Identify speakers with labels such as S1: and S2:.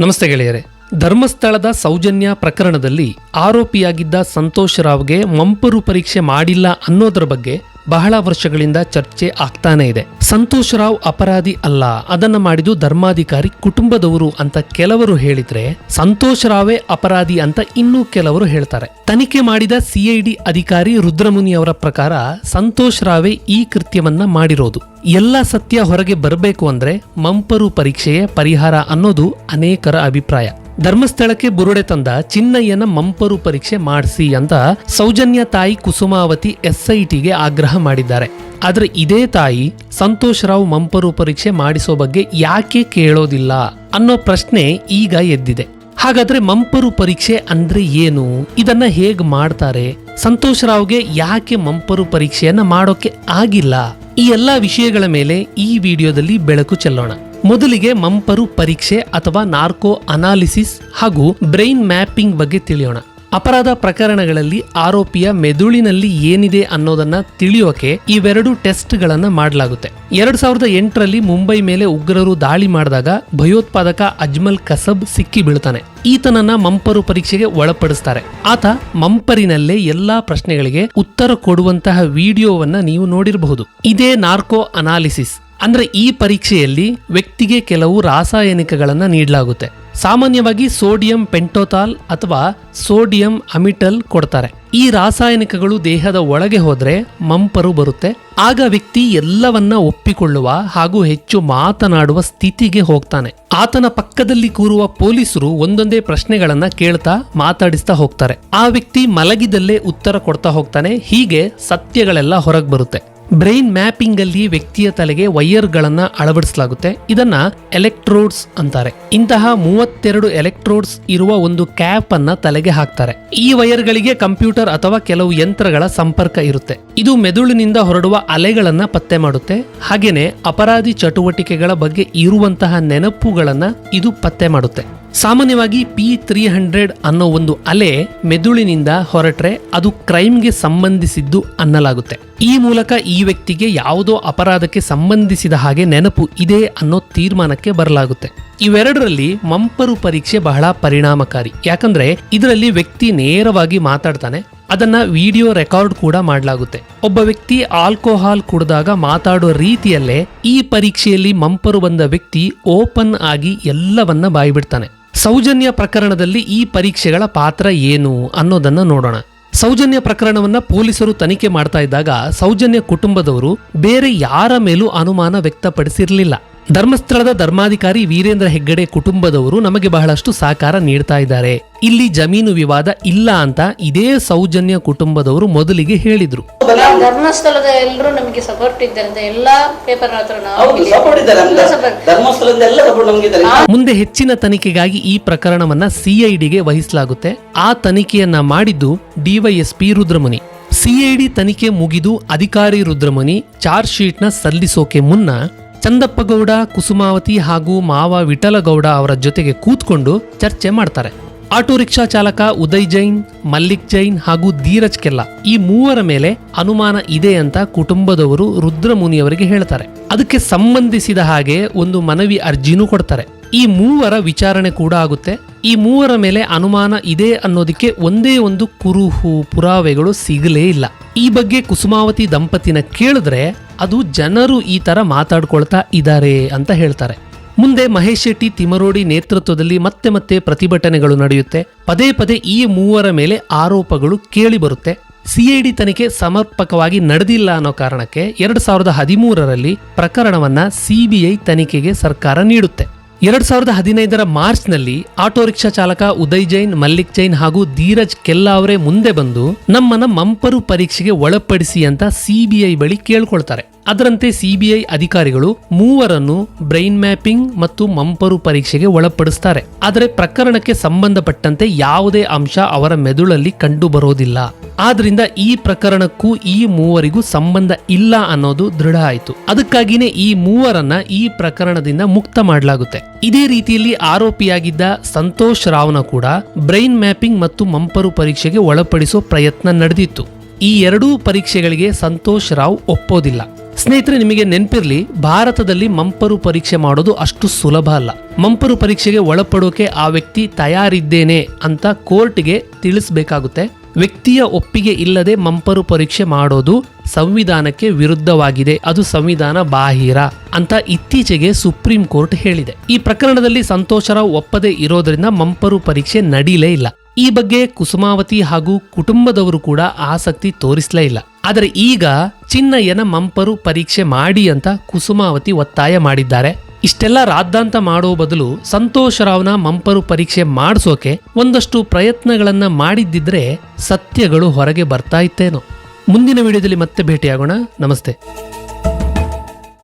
S1: ನಮಸ್ತೆ ಗೆಳೆಯರೆ. ಧರ್ಮಸ್ಥಳದ ಸೌಜನ್ಯ ಪ್ರಕರಣದಲ್ಲಿ ಆರೋಪಿಯಾಗಿದ್ದ ಸಂತೋಷ್ ರಾವ್ಗೆ ಮಂಪರು ಪರೀಕ್ಷೆ ಮಾಡಿಲ್ಲ ಅನ್ನೋದರ ಬಗ್ಗೆ ಬಹಳ ವರ್ಷಗಳಿಂದ ಚರ್ಚೆ ಆಗ್ತಾನೆ ಇದೆ. ಸಂತೋಷ್ ರಾವ್ ಅಪರಾಧಿ ಅಲ್ಲ, ಅದನ್ನ ಮಾಡಿದ್ದು ಧರ್ಮಾಧಿಕಾರಿ ಕುಟುಂಬದವರು ಅಂತ ಕೆಲವರು ಹೇಳಿದ್ರೆ ಸಂತೋಷ್ ರಾವೇ ಅಪರಾಧಿ ಅಂತ ಇನ್ನೂ ಕೆಲವರು ಹೇಳ್ತಾರೆ. ತನಿಖೆ ಮಾಡಿದ ಸಿಐಡಿ ಅಧಿಕಾರಿ ರುದ್ರಮುನಿ ಅವರ ಪ್ರಕಾರ ಸಂತೋಷ್ ರಾವೇ ಈ ಕೃತ್ಯವನ್ನ ಮಾಡಿರೋದು. ಎಲ್ಲ ಸತ್ಯ ಹೊರಗೆ ಬರಬೇಕು ಅಂದ್ರೆ ಮಂಪರು ಪರೀಕ್ಷೆಯೇ ಪರಿಹಾರ ಅನ್ನೋದು ಅನೇಕರ ಅಭಿಪ್ರಾಯ. ಧರ್ಮಸ್ಥಳಕ್ಕೆ ಬುರುಡೆ ತಂದ ಚಿನ್ನಯ್ಯನ ಮಂಪರು ಪರೀಕ್ಷೆ ಮಾಡಿಸಿ ಅಂತ ಸೌಜನ್ಯ ತಾಯಿ ಕುಸುಮಾವತಿ ಎಸ್ಐಟಿಗೆ ಆಗ್ರಹ ಮಾಡಿದ್ದಾರೆ. ಆದರೆ ಇದೇ ತಾಯಿ ಸಂತೋಷ್ ರಾವ್ ಮಂಪರು ಪರೀಕ್ಷೆ ಮಾಡಿಸೋ ಬಗ್ಗೆ ಯಾಕೆ ಕೇಳೋದಿಲ್ಲ ಅನ್ನೋ ಪ್ರಶ್ನೆ ಈಗ ಎದ್ದಿದೆ. ಹಾಗಾದ್ರೆ ಮಂಪರು ಪರೀಕ್ಷೆ ಅಂದ್ರೆ ಏನು? ಇದನ್ನ ಹೇಗ್ ಮಾಡ್ತಾರೆ? ಸಂತೋಷ್ ರಾವ್ಗೆ ಯಾಕೆ ಮಂಪರು ಪರೀಕ್ಷೆಯನ್ನ ಮಾಡೋಕೆ ಆಗಿಲ್ಲ? ಈ ಎಲ್ಲಾ ವಿಷಯಗಳ ಮೇಲೆ ಈ ವಿಡಿಯೋದಲ್ಲಿ ಬೆಳಕು ಚೆಲ್ಲೋಣ. ಮೊದಲಿಗೆ ಮಂಪರು ಪರೀಕ್ಷೆ ಅಥವಾ ನಾರ್ಕೋ ಅನಾಲಿಸಿಸ್ ಹಾಗೂ ಬ್ರೈನ್ ಮ್ಯಾಪಿಂಗ್ ಬಗ್ಗೆ ತಿಳಿಯೋಣ. ಅಪರಾಧ ಪ್ರಕರಣಗಳಲ್ಲಿ ಆರೋಪಿಯ ಮೆದುಳಿನಲ್ಲಿ ಏನಿದೆ ಅನ್ನೋದನ್ನ ತಿಳಿಯೋಕೆ ಇವೆರಡು ಟೆಸ್ಟ್ಗಳನ್ನ ಮಾಡಲಾಗುತ್ತೆ. ಎರಡ್ ಸಾವಿರದ ಎಂಟರಲ್ಲಿ ಮುಂಬೈ ಮೇಲೆ ಉಗ್ರರು ದಾಳಿ ಮಾಡಿದಾಗ ಭಯೋತ್ಪಾದಕ ಅಜ್ಮಲ್ ಕಸಬ್ ಸಿಕ್ಕಿ ಬೀಳ್ತಾನೆ. ಈತನನ್ನ ಮಂಪರು ಪರೀಕ್ಷೆಗೆ ಒಳಪಡಿಸ್ತಾರೆ. ಆತ ಮಂಪರಿನಲ್ಲೇ ಎಲ್ಲಾ ಪ್ರಶ್ನೆಗಳಿಗೆ ಉತ್ತರ ಕೊಡುವಂತಹ ವಿಡಿಯೋವನ್ನ ನೀವು ನೋಡಿರಬಹುದು. ಇದೇ ನಾರ್ಕೋ ಅನಾಲಿಸಿಸ್. ಅಂದ್ರೆ ಈ ಪರೀಕ್ಷೆಯಲ್ಲಿ ವ್ಯಕ್ತಿಗೆ ಕೆಲವು ರಾಸಾಯನಿಕಗಳನ್ನು ನೀಡಲಾಗುತ್ತೆ. ಸಾಮಾನ್ಯವಾಗಿ ಸೋಡಿಯಂ ಪೆಂಟೋತಾಲ್ ಅಥವಾ ಸೋಡಿಯಂ ಅಮಿಟಲ್ ಕೊಡ್ತಾರೆ. ಈ ರಾಸಾಯನಿಕಗಳು ದೇಹದ ಒಳಗೆ ಹೋದರೆ ಮಂಪರು ಬರುತ್ತೆ. ಆಗ ವ್ಯಕ್ತಿ ಎಲ್ಲವನ್ನ ಒಪ್ಪಿಕೊಳ್ಳುವ ಹಾಗೂ ಹೆಚ್ಚು ಮಾತನಾಡುವ ಸ್ಥಿತಿಗೆ ಹೋಗ್ತಾನೆ. ಆತನ ಪಕ್ಕದಲ್ಲಿ ಕೂರುವ ಪೊಲೀಸರು ಒಂದೊಂದೇ ಪ್ರಶ್ನೆಗಳನ್ನ ಕೇಳ್ತಾ ಮಾತಾಡಿಸ್ತಾ ಹೋಗ್ತಾರೆ. ಆ ವ್ಯಕ್ತಿ ಮಲಗಿದಲ್ಲೇ ಉತ್ತರ ಕೊಡ್ತಾ ಹೋಗ್ತಾನೆ. ಹೀಗೆ ಸತ್ಯಗಳೆಲ್ಲ ಹೊರಗೆ ಬರುತ್ತೆ. ಬ್ರೈನ್ ಮ್ಯಾಪಿಂಗ್ ಅಲ್ಲಿ ವ್ಯಕ್ತಿಯ ತಲೆಗೆ ವೈಯರ್ಗಳನ್ನ ಅಳವಡಿಸಲಾಗುತ್ತೆ. ಇದನ್ನ ಎಲೆಕ್ಟ್ರೋಡ್ಸ್ ಅಂತಾರೆ. ಇಂತಹ ಮೂವತ್ತೆರಡು ಎಲೆಕ್ಟ್ರೋಡ್ಸ್ ಇರುವ ಒಂದು ಕ್ಯಾಪ್ ಅನ್ನ ತಲೆಗೆ ಹಾಕ್ತಾರೆ. ಈ ವೈರ್ಗಳಿಗೆ ಕಂಪ್ಯೂಟರ್ ಅಥವಾ ಕೆಲವು ಯಂತ್ರಗಳ ಸಂಪರ್ಕ ಇರುತ್ತೆ. ಇದು ಮೆದುಳಿನಿಂದ ಹೊರಡುವ ಅಲೆಗಳನ್ನ ಪತ್ತೆ ಮಾಡುತ್ತೆ. ಹಾಗೇನೆ ಅಪರಾಧಿ ಚಟುವಟಿಕೆಗಳ ಬಗ್ಗೆ ಇರುವಂತಹ ನೆನಪುಗಳನ್ನ ಇದು ಪತ್ತೆ ಮಾಡುತ್ತೆ. ಸಾಮಾನ್ಯವಾಗಿ ಪಿ ತ್ರೀ ಹಂಡ್ರೆಡ್ ಅನ್ನೋ ಒಂದು ಅಲೆ ಮೆದುಳಿನಿಂದ ಹೊರಟ್ರೆ ಅದು ಕ್ರೈಮ್ಗೆ ಸಂಬಂಧಿಸಿದ್ದು ಅನ್ನಲಾಗುತ್ತೆ. ಈ ಮೂಲಕ ಈ ವ್ಯಕ್ತಿಗೆ ಯಾವುದೋ ಅಪರಾಧಕ್ಕೆ ಸಂಬಂಧಿಸಿದ ಹಾಗೆ ನೆನಪು ಇದೆ ಅನ್ನೋ ತೀರ್ಮಾನಕ್ಕೆ ಬರಲಾಗುತ್ತೆ. ಇವೆರಡರಲ್ಲಿ ಮಂಪರು ಪರೀಕ್ಷೆ ಬಹಳ ಪರಿಣಾಮಕಾರಿ. ಯಾಕಂದ್ರೆ ಇದರಲ್ಲಿ ವ್ಯಕ್ತಿ ನೇರವಾಗಿ ಮಾತಾಡ್ತಾನೆ, ಅದನ್ನ ವಿಡಿಯೋ ರೆಕಾರ್ಡ್ ಕೂಡ ಮಾಡಲಾಗುತ್ತೆ. ಒಬ್ಬ ವ್ಯಕ್ತಿ ಆಲ್ಕೋಹಾಲ್ ಕುಡಿದಾಗ ಮಾತಾಡೋ ರೀತಿಯಲ್ಲೇ ಈ ಪರೀಕ್ಷೆಯಲ್ಲಿ ಮಂಪರು ಬಂದ ವ್ಯಕ್ತಿ ಓಪನ್ ಆಗಿ ಎಲ್ಲವನ್ನ ಬಾಯ್ಬಿಡ್ತಾನೆ. ಸೌಜನ್ಯ ಪ್ರಕರಣದಲ್ಲಿ ಈ ಪರೀಕ್ಷೆಗಳ ಪಾತ್ರ ಏನು ಅನ್ನೋದನ್ನ ನೋಡೋಣ. ಸೌಜನ್ಯ ಪ್ರಕರಣವನ್ನ ಪೊಲೀಸರು ತನಿಖೆ ಮಾಡ್ತಾ ಇದ್ದಾಗ ಸೌಜನ್ಯ ಕುಟುಂಬದವರು ಬೇರೆ ಯಾರ ಮೇಲೂ ಅನುಮಾನ ವ್ಯಕ್ತಪಡಿಸಿರಲಿಲ್ಲ. ಧರ್ಮಸ್ಥಳದ ಧರ್ಮಾಧಿಕಾರಿ ವೀರೇಂದ್ರ ಹೆಗ್ಗಡೆ ಕುಟುಂಬದವರು ನಮಗೆ ಬಹಳಷ್ಟು ಸಹಕಾರ ನೀಡ್ತಾ ಇದ್ದಾರೆ. ಇಲ್ಲಿ ಜಮೀನು ವಿವಾದ ಇಲ್ಲ ಅಂತ ಇದೇ ಸೌಜನ್ಯ ಕುಟುಂಬದವರು ಮೊದಲಿಗೆ ಹೇಳಿದ್ರು.
S2: ಧರ್ಮಸ್ಥಳದ ಎಲ್ಲರೂ ನಮಗೆ ಸಪೋರ್ಟ್ ಇದ್ದಾರೆ ಎಲ್ಲಾ ಪೇಪರ್ ಹತ್ರ
S1: ಮುಂದೆ ಹೆಚ್ಚಿನ ತನಿಖೆಗಾಗಿ ಈ ಪ್ರಕರಣವನ್ನ ಸಿಐಡಿಗೆ ವಹಿಸಲಾಗುತ್ತೆ. ಆ ತನಿಖೆಯನ್ನ ಮಾಡಿದ್ದು ಡಿವೈಎಸ್ಪಿ ರುದ್ರಮುನಿ. ಸಿಐಡಿ ತನಿಖೆ ಮುಗಿದು ಅಧಿಕಾರಿ ರುದ್ರಮುನಿ ಚಾರ್ಜ್ ಶೀಟ್ನ ಸಲ್ಲಿಸೋಕೆ ಮುನ್ನ ಚಂದಪ್ಪಗೌಡ, ಕುಸುಮಾವತಿ ಹಾಗೂ ಮಾವ ವಿಠಲಗೌಡ ಅವರ ಜೊತೆಗೆ ಕೂತ್ಕೊಂಡು ಚರ್ಚೆ ಮಾಡ್ತಾರೆ. ಆಟೋ ರಿಕ್ಷಾ ಚಾಲಕ ಉದಯ್ ಜೈನ್, ಮಲ್ಲಿಕ್ ಜೈನ್ ಹಾಗೂ ಧೀರಜ್ ಕೆಲ್ಲ ಈ ಮೂವರ ಮೇಲೆ ಅನುಮಾನ ಇದೆ ಅಂತ ಕುಟುಂಬದವರು ರುದ್ರಮುನಿಯವರಿಗೆ ಹೇಳ್ತಾರೆ. ಅದಕ್ಕೆ ಸಂಬಂಧಿಸಿದ ಹಾಗೆ ಒಂದು ಮನವಿ ಅರ್ಜಿನೂ ಕೊಡ್ತಾರೆ. ಈ ಮೂವರ ವಿಚಾರಣೆ ಕೂಡ ಆಗುತ್ತೆ. ಈ ಮೂವರ ಮೇಲೆ ಅನುಮಾನ ಇದೆ ಅನ್ನೋದಕ್ಕೆ ಒಂದೇ ಒಂದು ಕುರುಹು, ಪುರಾವೆಗಳು ಸಿಗಲೇ ಇಲ್ಲ. ಈ ಬಗ್ಗೆ ಕುಸುಮಾವತಿ ದಂಪತಿನ ಕೇಳಿದ್ರೆ, ಅದು ಜನರು ಈ ತರ ಮಾತಾಡ್ಕೊಳ್ತಾ ಇದ್ದಾರೆ ಅಂತ ಹೇಳ್ತಾರೆ. ಮುಂದೆ ಮಹೇಶ್ ಶೆಟ್ಟಿ ತಿಮರೋಡಿ ನೇತೃತ್ವದಲ್ಲಿ ಮತ್ತೆ ಮತ್ತೆ ಪ್ರತಿಭಟನೆಗಳು ನಡೆಯುತ್ತೆ. ಪದೇ ಪದೇ ಈ ಮೂವರ ಮೇಲೆ ಆರೋಪಗಳು ಕೇಳಿ ಬರುತ್ತೆ. ಸಿಐಡಿ ತನಿಖೆ ಸಮರ್ಪಕವಾಗಿ ನಡೆದಿಲ್ಲ ಅನ್ನೋ ಕಾರಣಕ್ಕೆ ಎರಡ್ ಸಾವಿರದ ಹದಿಮೂರರಲ್ಲಿ ಪ್ರಕರಣವನ್ನ ಸಿಬಿಐ ತನಿಖೆಗೆ ಸರ್ಕಾರ ನೀಡುತ್ತೆ. ಎರಡ್ ಸಾವಿರದ ಹದಿನೈದರ ಮಾರ್ಚ್ನಲ್ಲಿ ಆಟೋ ರಿಕ್ಷಾ ಚಾಲಕ ಉದಯ್ ಜೈನ್, ಮಲ್ಲಿಕ್ ಜೈನ್ ಹಾಗೂ ಧೀರಜ್ ಕೆಲ್ಲಾ ಅವರೇ ಮುಂದೆ ಬಂದು ನಮ್ಮನ್ನ ಮಂಪರು ಪರೀಕ್ಷೆಗೆ ಒಳಪಡಿಸಿ ಅಂತ ಸಿಬಿಐ ಬಳಿ ಕೇಳ್ಕೊಳ್ತಾರೆ. ಅದರಂತೆ ಸಿಬಿಐ ಅಧಿಕಾರಿಗಳು ಮೂವರನ್ನು ಬ್ರೈನ್ ಮ್ಯಾಪಿಂಗ್ ಮತ್ತು ಮಂಪರು ಪರೀಕ್ಷೆಗೆ ಒಳಪಡಿಸ್ತಾರೆ. ಆದರೆ ಪ್ರಕರಣಕ್ಕೆ ಸಂಬಂಧಪಟ್ಟಂತೆ ಯಾವುದೇ ಅಂಶ ಅವರ ಮೆದುಳಲ್ಲಿ ಕಂಡು ಬರೋದಿಲ್ಲ ಆದ್ರಿಂದ ಈ ಪ್ರಕರಣಕ್ಕೂ ಈ ಮೂವರಿಗೂ ಸಂಬಂಧ ಇಲ್ಲ ಅನ್ನೋದು ದೃಢ ಆಯಿತು. ಅದಕ್ಕಾಗಿನೇ ಈ ಮೂವರನ್ನ ಈ ಪ್ರಕರಣದಿಂದ ಮುಕ್ತ ಮಾಡಲಾಗುತ್ತೆ. ಇದೇ ರೀತಿಯಲ್ಲಿ ಆರೋಪಿಯಾಗಿದ್ದ ಸಂತೋಷ್ ರಾವ್ನ ಕೂಡ ಬ್ರೈನ್ ಮ್ಯಾಪಿಂಗ್ ಮತ್ತು ಮಂಪರು ಪರೀಕ್ಷೆಗೆ ಒಳಪಡಿಸೋ ಪ್ರಯತ್ನ ನಡೆದಿತ್ತು. ಈ ಎರಡೂ ಪರೀಕ್ಷೆಗಳಿಗೆ ಸಂತೋಷ್ ರಾವ್ ಒಪ್ಪೋದಿಲ್ಲ. ಸ್ನೇಹಿತರೆ, ನಿಮಗೆ ನೆನಪಿರ್ಲಿ, ಭಾರತದಲ್ಲಿ ಮಂಪರು ಪರೀಕ್ಷೆ ಮಾಡೋದು ಅಷ್ಟು ಸುಲಭ ಅಲ್ಲ. ಮಂಪರು ಪರೀಕ್ಷೆಗೆ ಒಳಪಡೋಕೆ ಆ ವ್ಯಕ್ತಿ ತಯಾರಿದ್ದೇನೆ ಅಂತ ಕೋರ್ಟ್ಗೆ ತಿಳಿಸಬೇಕಾಗುತ್ತೆ. ವ್ಯಕ್ತಿಯ ಒಪ್ಪಿಗೆ ಇಲ್ಲದೆ ಮಂಪರು ಪರೀಕ್ಷೆ ಮಾಡೋದು ಸಂವಿಧಾನಕ್ಕೆ ವಿರುದ್ಧವಾಗಿದೆ. ಅದು ಸಂವಿಧಾನ ಬಾಹಿರ ಅಂತ ಇತ್ತೀಚೆಗೆ ಸುಪ್ರೀಂ ಕೋರ್ಟ್ ಹೇಳಿದೆ. ಈ ಪ್ರಕರಣದಲ್ಲಿ ಸಂತೋಷರಾವ್ ಒಪ್ಪದೆ ಇರೋದ್ರಿಂದ ಮಂಪರು ಪರೀಕ್ಷೆ ನಡೀಲೇ ಇಲ್ಲ. ಈ ಬಗ್ಗೆ ಕುಸುಮಾವತಿ ಹಾಗೂ ಕುಟುಂಬದವರು ಕೂಡ ಆಸಕ್ತಿ ತೋರಿಸಲೇ ಇಲ್ಲ. ಆದರೆ ಈಗ ಚಿನ್ನಯ್ಯನ ಮಂಪರು ಪರೀಕ್ಷೆ ಮಾಡಿ ಅಂತ ಕುಸುಮಾವತಿ ಒತ್ತಾಯ ಮಾಡಿದ್ದಾರೆ. ಇಷ್ಟೆಲ್ಲ ರಾದ್ದಾಂತ ಮಾಡೋ ಬದಲು ಸಂತೋಷರಾವ್ನ ಮಂಪರು ಪರೀಕ್ಷೆ ಮಾಡಿಸೋಕೆ ಒಂದಷ್ಟು ಪ್ರಯತ್ನಗಳನ್ನ ಮಾಡಿದ್ದಿದ್ರೆ ಸತ್ಯಗಳು ಹೊರಗೆ ಬರ್ತಾ ಇತ್ತೇನೋ. ಮುಂದಿನ ವಿಡಿಯೋದಲ್ಲಿ ಮತ್ತೆ ಭೇಟಿಯಾಗೋಣ. ನಮಸ್ತೆ.